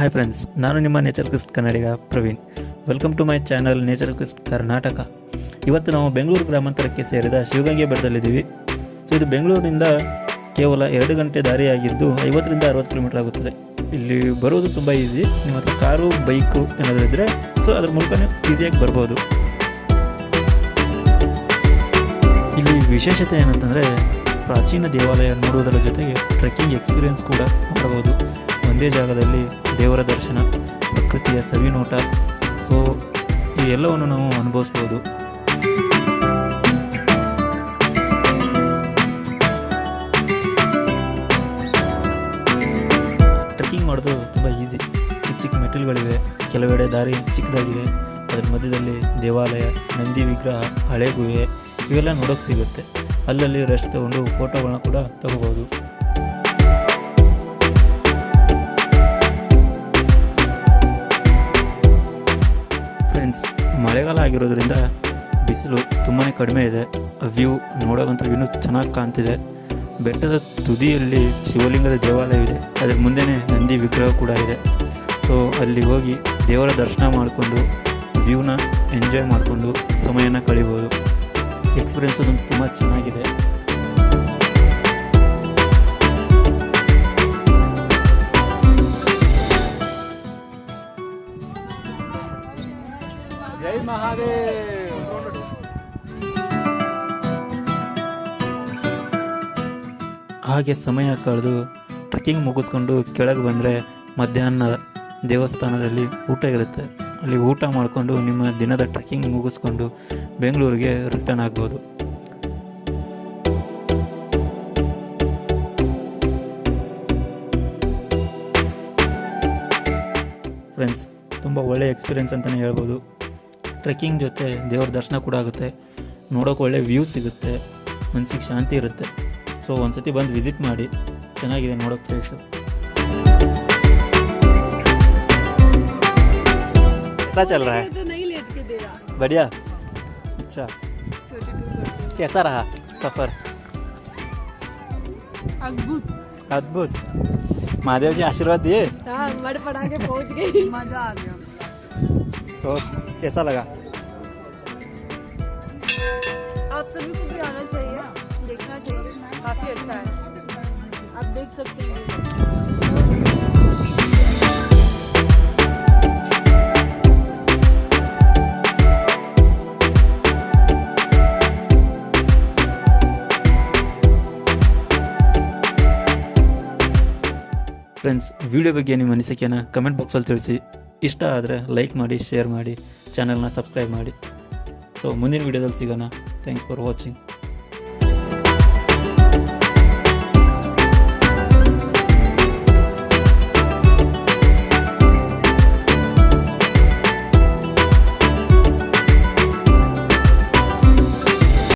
Hi friends ನಾನು ನಿಮ್ಮ nature quest Kannadiga Praveen. Welcome to my channel nature quest Karnataka ಇವತ್ತು ನಾವು ಬೆಂಗಳೂರು ಗ್ರಾಮಾಂತರಕ್ಕೆ ಸೇರಿದ ಶಿವಗಂಗೆ ಬೆಟ್ಟದಲ್ಲಿದ್ದೀವಿ. ಸೊ ಇದು ಬೆಂಗಳೂರಿನಿಂದ ಕೇವಲ ಎರಡು ಗಂಟೆ ದಾರಿಯಾಗಿದ್ದು ಐವತ್ತರಿಂದ ಅರವತ್ತು ಕಿಲೋಮೀಟರ್ ಆಗುತ್ತದೆ. ಇಲ್ಲಿ ಬರೋದು ತುಂಬ ಈಸಿ ನಿಮ್ಮ ಹತ್ರ ಕಾರು ಬೈಕು ಏನಾದರೂ ಇದ್ದರೆ ಸೊ ಅದ್ರ ಮೂಲಕನೇ ಈಸಿಯಾಗಿ ಬರ್ಬೋದು. ಇಲ್ಲಿ ವಿಶೇಷತೆ ಏನಂತಂದರೆ ಪ್ರಾಚೀನ ದೇವಾಲಯ ನೋಡುವುದರ ಜೊತೆಗೆ ಟ್ರೆಕ್ಕಿಂಗ್ ಎಕ್ಸ್ಪೀರಿಯನ್ಸ್ ಕೂಡ ಮಾಡಬಹುದು ಒಂದೇ ಜಾಗದಲ್ಲಿ ದೇವರ ದರ್ಶನ, ಪ್ರಕೃತಿಯ ಸವಿನೋಟ. ಸೊ ಈ ಎಲ್ಲವನ್ನು ನಾವು ಅನುಭವಿಸ್ಬೋದು. ಟ್ರೆಕ್ಕಿಂಗ್ ಮಾಡೋದು ತುಂಬ ಈಸಿ ಚಿಕ್ಕ ಚಿಕ್ಕ ಮೆಟ್ಟಿಲುಗಳಿವೆ. ಕೆಲವೆಡೆ ದಾರಿ ಚಿಕ್ಕದಾಗಿದೆ. ಅದರ ಮಧ್ಯದಲ್ಲಿ ದೇವಾಲಯ, ನಂದಿ ವಿಗ್ರಹ, ಹಳೆ ಗುಹೆ, ಇವೆಲ್ಲ ನೋಡೋಕೆ ಸಿಗುತ್ತೆ. ಅಲ್ಲಲ್ಲಿ ರೆಸ್ಟ್ ತಗೊಂಡು ಫೋಟೋಗಳನ್ನ ಕೂಡ ತಗೋಬೋದು. ಫ್ರೆಂಡ್ಸ್ ಮಳೆಗಾಲ ಆಗಿರೋದ್ರಿಂದ ಬಿಸಿಲು ತುಂಬಾ ಕಡಿಮೆ ಇದೆ. ವ್ಯೂ ನೋಡೋಕ್ಕಂತೂ ಇನ್ನೂ ಚೆನ್ನಾಗಿ ಕಾಣ್ತಿದೆ. ಬೆಟ್ಟದ ತುದಿಯಲ್ಲಿ ಶಿವಲಿಂಗದ ದೇವಾಲಯ ಇದೆ. ಅದರ ಮುಂದೆನೇ ನಂದಿ ವಿಗ್ರಹ ಕೂಡ ಇದೆ. ಸೊ, ಅಲ್ಲಿ ಹೋಗಿ ದೇವರ ದರ್ಶನ ಮಾಡಿಕೊಂಡು, ವ್ಯೂನ ಎಂಜಾಯ್ ಮಾಡಿಕೊಂಡು ಸಮಯನ ಕಳಿಬೋದು. ಎಕ್ಸ್ಪೀರಿಯನ್ಸ್ ಅದೊಂದು ತುಂಬ ಚೆನ್ನಾಗಿದೆ. ಜೈ ಮಹಾದೇವ್. ಹಾಗೆ ಸಮಯ ಕಳೆದು ಟ್ರೆಕ್ಕಿಂಗ್ ಮುಗಿಸ್ಕೊಂಡು ಕೆಳಗೆ ಬಂದರೆ ಮಧ್ಯಾಹ್ನ ದೇವಸ್ಥಾನದಲ್ಲಿ ಊಟ ಇರುತ್ತೆ. ಅಲ್ಲಿ ಊಟ ಮಾಡಿಕೊಂಡು ನಿಮ್ಮ ದಿನದ ಟ್ರೆಕ್ಕಿಂಗ್ ಮುಗಿಸ್ಕೊಂಡು ಬೆಂಗಳೂರಿಗೆ ರಿಟರ್ನ್ ಆಗ್ಬೋದು. ಫ್ರೆಂಡ್ಸ್, ತುಂಬ ಒಳ್ಳೆಯ ಎಕ್ಸ್ಪೀರಿಯೆನ್ಸ್ ಅಂತಲೇ ಹೇಳ್ಬೋದು. ಟ್ರೆಕ್ಕಿಂಗ್ ಜೊತೆ ದೇವ್ರ ದರ್ಶನ ಕೂಡ ಆಗುತ್ತೆ ನೋಡೋಕೆ ಒಳ್ಳೆ ವ್ಯೂ ಸಿಗುತ್ತೆ ಮನಸ್ಸಿಗೆ ಶಾಂತಿ ಇರುತ್ತೆ ಸೊ ಒಂದ್ಸತಿ ಬಂದು ವಿಸಿಟ್ ಮಾಡಿ ಚೆನ್ನಾಗಿದೆ ನೋಡೋಕೆ ಪ್ಲೇಸು कैसा चल रहा है तो नहीं लेट के दे रहा बढ़िया अच्छा 32% कैसा रहा सफ़र अद्भुत अद्भुत महादेव जी आशीर्वाद दिए हाँ मड़ पड़ा के पहुंच गई मजा आ गया तो कैसा लगा काफी अच्छा है आप देख सकते हैं ಫ್ರೆಂಡ್ಸ್ ವಿಡಿಯೋ ಬಗ್ಗೆ ನಿಮ್ಮ ಅನಿಸಿಕೆನ ಕಮೆಂಟ್ ಬಾಕ್ಸಲ್ಲಿ ತಿಳಿಸಿ ಇಷ್ಟ ಆದರೆ ಲೈಕ್ ಮಾಡಿ ಶೇರ್ ಮಾಡಿ ಚಾನಲ್ನ ಸಬ್ಸ್ಕ್ರೈಬ್ ಮಾಡಿ ಸೊ ಮುಂದಿನ ವಿಡಿಯೋದಲ್ಲಿ ಸಿಗೋಣ ಥ್ಯಾಂಕ್ಸ್ ಫಾರ್ ವಾಚಿಂಗ್